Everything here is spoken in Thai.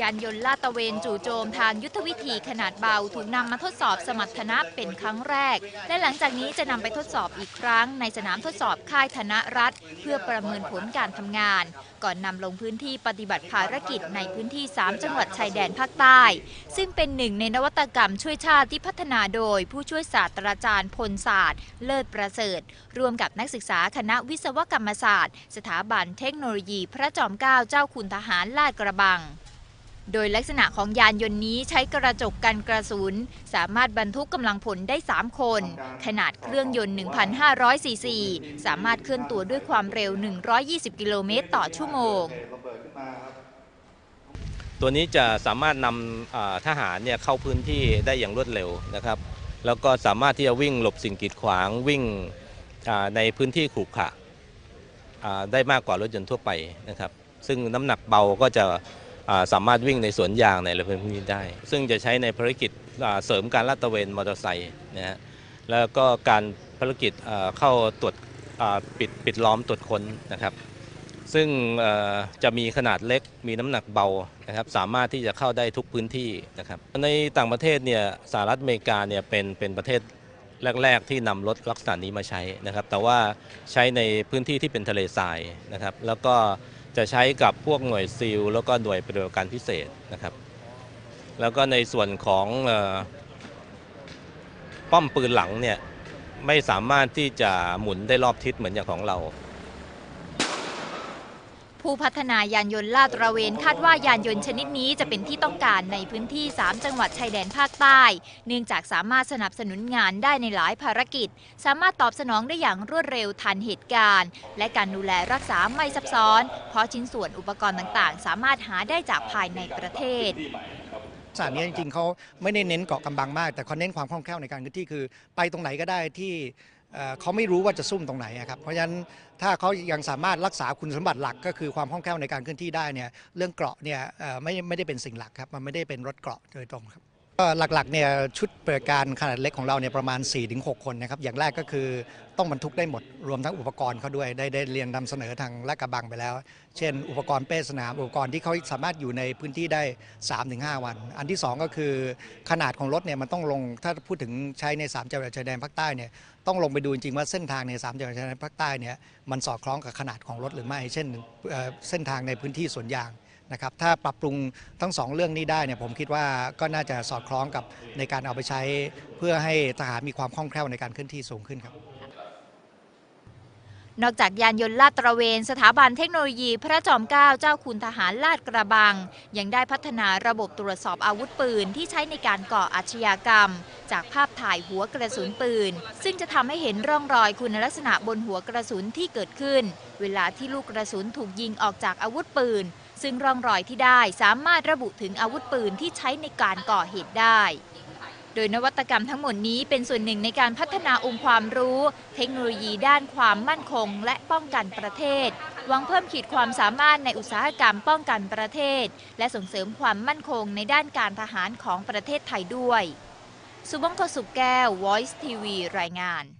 ยานยนต์ลาดตระเวนจู่โจมทางยุทธวิธีขนาดเบาถูกนำมาทดสอบสมรรถนะเป็นครั้งแรก และหลังจากนี้จะนำไปทดสอบอีกครั้งในสนามทดสอบค่ายธนรัฐ เพื่อประเมินผลการทำงาน ก่อนนำลงพื้นที่ปฏิบัติภารกิจในพื้นที่ 3 จังหวัดชายแดนภาคใต้ ซึ่งเป็นหนึ่งในนวัตกรรมช่วยชาติที่พัฒนาโดย ผู้ช่วยศาสตราจารย์พลศาสตร์ เลิศประเสริฐร่วมกับนักศึกษาคณะวิศวกรรมศาสตร์ สถาบันเทคโนโลยี พระจอมเกล้าเจ้าคุณทหารลาดกระบัง โดยลักษณะของยานยนต์นี้ใช้กระจกกันกระสุน สามารถบรรทุกกำลังพลได้ 3 คน ขนาดเครื่องยนต์ 1,500ซีซีสามารถเคลื่อนตัวด้วยความเร็ว 120 กิโลเมตรต่อชั่วโมง ตัวนี้จะสามารถนำทหารเนี่ยเข้าพื้นที่ได้อย่างรวดเร็วนะครับ แล้วก็สามารถที่จะวิ่งหลบสิ่งกีดขวางวิ่งในพื้นที่ขรุขระได้มากกว่ารถยนต์ทั่วไปนะครับ ซึ่งน้ำหนักเบาก็จะ สามารถวิ่งในสวนยางในอะไรพวกนี้ได้ ซึ่งจะใช้ในภารกิจเสริมการลาดตระเวนมอเตอร์ไซค์นะฮะแล้วก็การภารกิจเข้าตรวจปิดปิดล้อมตรวจค้นนะครับ ซึ่งจะมีขนาดเล็กมีน้ำหนักเบานะครับ สามารถที่จะเข้าได้ทุกพื้นที่นะครับ ในต่างประเทศเนี่ยสหรัฐอเมริกาเนี่ยเป็นเป็นประเทศแรก ๆ ที่นำรถลักษณะนี้มาใช้นะครับ แต่ว่าใช้ในพื้นที่ที่เป็นทะเลทรายนะครับ แล้วก็ จะใช้กับพวกหน่วยซิลแล้วก็หน่วยปฏิบัติการพิเศษนะครับ แล้วก็ในส่วนของป้อมปืนหลังเนี่ยไม่สามารถที่จะหมุนได้รอบทิศเหมือนอย่างของเรา ผู้พัฒนายานยนต์ลาดตระเวนคาดว่ายานยนต์ชนิดนี้จะเป็นที่ต้องการในพื้นที่ 3 จังหวัดชายแดนภาคใต้ เนื่องจากสามารถสนับสนุนงานได้ในหลายภารกิจ สามารถตอบสนองได้อย่างรวดเร็วทันเหตุการณ์ และการดูแลรักษาไม่ซับซ้อน เพราะชิ้นส่วนอุปกรณ์ต่างๆ สามารถหาได้จากภายในประเทศสานนี้จริงๆเขาไม่ได้เน้นเกาะกำบังมาก แต่เขาเน้นความคล่องแคล่วในการเคลื่อนที่คือ ไปตรงไหนก็ได้ที่ เขาไม่รู้ว่าจะซุ่มตรงไหนอะครับ เพราะฉะนั้นถ้าเขายังสามารถรักษาคุณสมบัติหลัก ก็คือความคล่องแคล่วในการเคลื่อนที่ได้เนี่ยเรื่องเกราะเนี่ยไม่ไม่ได้เป็นสิ่งหลักครับมันไม่ได้เป็นรถเกราะโดยตรงครับ หลักๆเนี่ยชุดปฏิบัติการขนาดเล็กของเราเนี่ยประมาณ 4-6 คนนะครับอย่างแรกก็คือต้องบรรทุกได้หมดรวมทั้งอุปกรณ์เขาด้วยได้ได้เรียนนำเสนอทางลาดกระบังไปแล้ว เช่น อุปกรณ์เป้สนามอุปกรณ์ที่เขาสามารถอยู่ในพื้นที่ได้ 3-5 วัน อันที่ 2 ก็คือขนาดของรถเนี่ยมันต้องลงถ้าพูดถึงใช้ใน3จังหวัดชายแดนภาคใต้เนี่ยต้องลงไปดูจริงๆว่าเส้นทางใน3จังหวัดชายแดนภาคใต้เนี่ยมันสอดคล้องกับขนาดของรถหรือไม่ เช่นเอ่อเส้นทางในพื้นที่สวนยาง นะครับถ้าปรับปรุงทั้งสองเรื่องนี้ได้เนี่ยผมคิดว่าก็น่าจะสอดคล้องกับในการเอาไปใช้ เพื่อให้ทหารมีความคล่องแคล่วในการเคลื่อนที่สูงขึ้นครับนอกจากยานยนต์ลาดตระเวน สถาบันเทคโนโลยีพระจอมเกล้าเจ้าคุณทหารลาดกระบัง ยังได้พัฒนาระบบตรวจสอบอาวุธปืนที่ใช้ในการก่ออาชญากรรม จากภาพถ่ายหัวกระสุนปืน ซึ่งจะทำให้เห็นร่องรอยคุณลักษณะบนหัวกระสุนที่เกิดขึ้น เวลาที่ลูกกระสุนถูกยิงออกจากอาวุธปืน ซึ่งร่องรอยที่ได้สามารถระบุถึงอาวุธปืนที่ใช้ในการก่อเหตุได้ โดยนวัตกรรมทั้งหมดนี้เป็นส่วนหนึ่งในการพัฒนาองค์ความรู้ เทคโนโลยีด้านความมั่นคง และป้องกันประเทศ หวังเพิ่มขีดความสามารถในอุตสาหกรรมป้องกันประเทศ และส่งเสริมความมั่นคงในด้านการทหารของประเทศไทยด้วย สุบงคสุขแก้ว Voice TV รายงาน